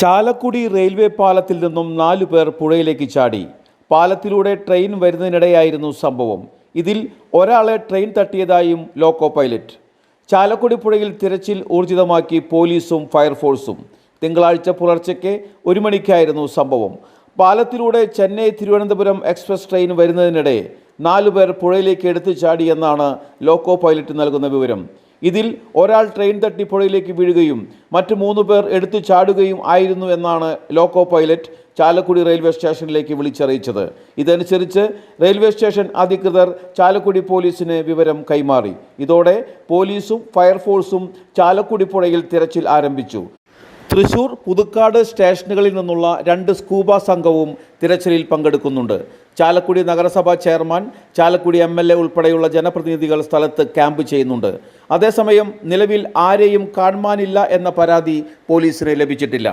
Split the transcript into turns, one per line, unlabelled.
Chalakudy railway പാലത്തിൽ നിന്നും നാലു പേർ പുഴയിലേക്ക് ചാടി. പാലത്തിലൂടെ ട്രെയിൻ വരുന്നതിനിടെയായിരുന്നു സംഭവം. ഇതിൽ ഒരാളെ ട്രെയിൻ തട്ടിയതായും ലോക്കോ പൈലറ്റ്. ചാലക്കുടി പുഴയിൽ തിരച്ചിൽ ഊർജിതമാക്കി പോലീസും ഫയർഫോഴ്സും. തിങ്കളാഴ്ച പുലർച്ചയ്ക്ക് ഒരു മണിക്കായിരുന്നു സംഭവം. പാലത്തിലൂടെ ചെന്നൈ തിരുവനന്തപുരം എക്സ്പ്രസ് ട്രെയിൻ വരുന്നതിനിടെ നാലുപേർ പുഴയിലേക്ക് എടുത്തു ചാടിയെന്നാണ് ലോക്കോ പൈലറ്റ് നൽകുന്ന വിവരം. ഇതിൽ ഒരാൾ ട്രെയിൻ തട്ടി പുഴയിലേക്ക് വീഴുകയും മറ്റ് മൂന്ന് പേർ എടുത്തു ചാടുകയും ആയിരുന്നു എന്നാണ് ലോക്കോ പൈലറ്റ് ചാലക്കുടി റെയിൽവേ സ്റ്റേഷനിലേക്ക് വിളിച്ചറിയിച്ചത്. ഇതനുസരിച്ച് റെയിൽവേ സ്റ്റേഷൻ അധികൃതർ ചാലക്കുടി പോലീസിന് വിവരം കൈമാറി. ഇതോടെ പോലീസും ഫയർഫോഴ്സും ചാലക്കുടി പുഴയിൽ തിരച്ചിൽ ആരംഭിച്ചു. തൃശൂർ പുതുക്കാട് സ്റ്റേഷനുകളിൽ നിന്നുള്ള രണ്ട് സ്കൂബ സംഘവും തിരച്ചിലിൽ പങ്കെടുക്കുന്നുണ്ട്. ചാലക്കുടി നഗരസഭാ chairman Chalakudy M L A ഉൾപ്പെടെയുള്ള ജനപ്രതിനിധികൾ സ്ഥലത്ത് ക്യാമ്പ് ചെയ്യുന്നുണ്ട്. അതേസമയം നിലവിൽ ആരെയും കാണുവാനില്ല എന്ന പരാതി പോലീസിന് ലഭിച്ചിട്ടില്ല.